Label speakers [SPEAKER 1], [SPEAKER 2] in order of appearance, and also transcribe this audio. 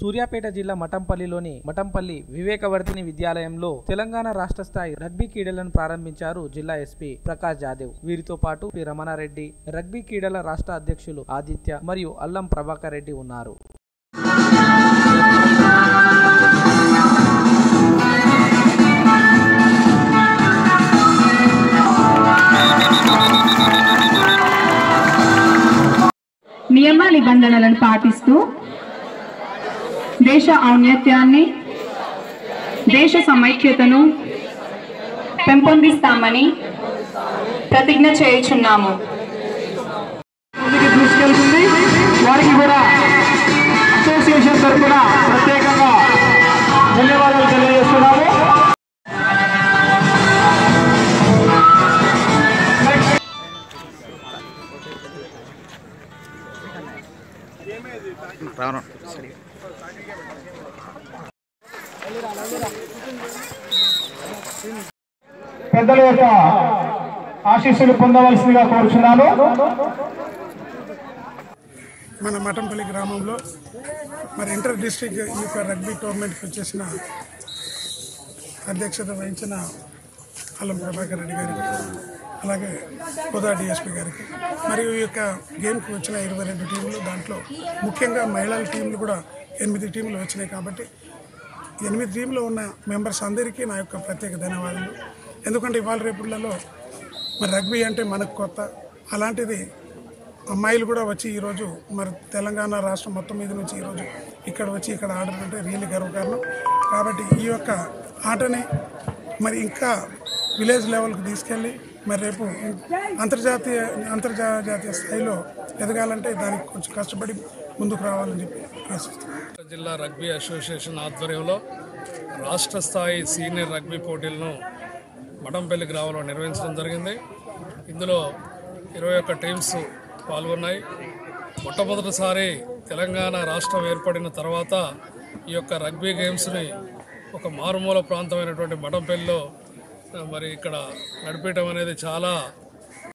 [SPEAKER 1] సూర్యాపేట జిల్లా మఠంపల్లిలోని మఠంపల్లి వివేకవర్ధిని విద్యాలయంలో తెలంగాణ రాష్ట్ర స్థాయి రగ్బీ క్రీడలను ప్రారంభించారు జిల్లా ఎస్పీ ప్రకాష్ జాదేవ్. వీరితో పాటు పి. రమణారెడ్డి రగ్బీ క్రీడల రాష్ట్ర అధ్యక్షులు ఆదిత్య మరియు అల్లం ప్రభాకర్ రెడ్డి ఉన్నారు.
[SPEAKER 2] నియమ నిబంధనలను పాటిస్తూ దేశ ఔన్నత్యాన్ని దేశ సమైక్యతను పెంపొందిస్తామని ప్రతిజ్ఞ చేయుచున్నాము.
[SPEAKER 3] వారికి కూడా అసోసియేషన్ తరఫున పెద్దల యొక్క ఆశీస్సులు పొందవలసిందిగా కోరుచున్నాను.
[SPEAKER 4] మన మఠంపల్లి గ్రామంలో మరి ఇంటర్ డిస్ట్రిక్ట్ ఈ యొక్క రగ్బీ టోర్నమెంట్కి వచ్చేసిన అధ్యక్షత వహించిన అల్లం ప్రభాకర్ రెడ్డి గారికి అలాగే హోదా డిఎస్పీ గారికి. మరియు ఈ యొక్క గేమ్కి వచ్చిన ఇరవై రెండు టీంలు దాంట్లో ముఖ్యంగా మహిళల టీంలు కూడా ఎనిమిది టీంలు వచ్చినాయి కాబట్టి ఎనిమిది టీంలో ఉన్న మెంబర్స్ అందరికీ నా యొక్క ప్రత్యేక ధన్యవాదాలు. ఎందుకంటే ఇవాళ రేపులలో మరి రగ్బీ అంటే మనకు కొత్త. అలాంటిది అమ్మాయిలు కూడా వచ్చి ఈరోజు మరి తెలంగాణ రాష్ట్రం మొత్తం మీద నుంచి ఈరోజు ఇక్కడ వచ్చి ఇక్కడ ఆడడం అంటే రియల్లీ గర్వకారణం. కాబట్టి ఈ యొక్క ఆటని మరి ఇంకా విలేజ్ లెవెల్కి తీసుకెళ్ళి మరి రేపు అంతర్జాతీయ అంతర్జాతీయ స్థాయిలో ఎదగాలంటే దానికి కొంచెం కష్టపడి ముందుకు రావాలని చెప్పి ఆశిస్తున్నాను.
[SPEAKER 5] జిల్లా రగ్బీ అసోసియేషన్ ఆధ్వర్యంలో రాష్ట్ర స్థాయి సీనియర్ రగ్బీ పోటీలను మఠంపల్లి గ్రామంలో నిర్వహించడం జరిగింది. ఇందులో ఇరవై ఒక్క టీమ్స్ పాల్గొన్నాయి. మొట్టమొదటిసారి తెలంగాణ రాష్ట్రం ఏర్పడిన తర్వాత ఈ యొక్క రగ్బీ గేమ్స్ని ఒక మారుమూల ప్రాంతమైనటువంటి మఠంపల్లిలో మరి ఇక్కడ నడిపేయటం అనేది చాలా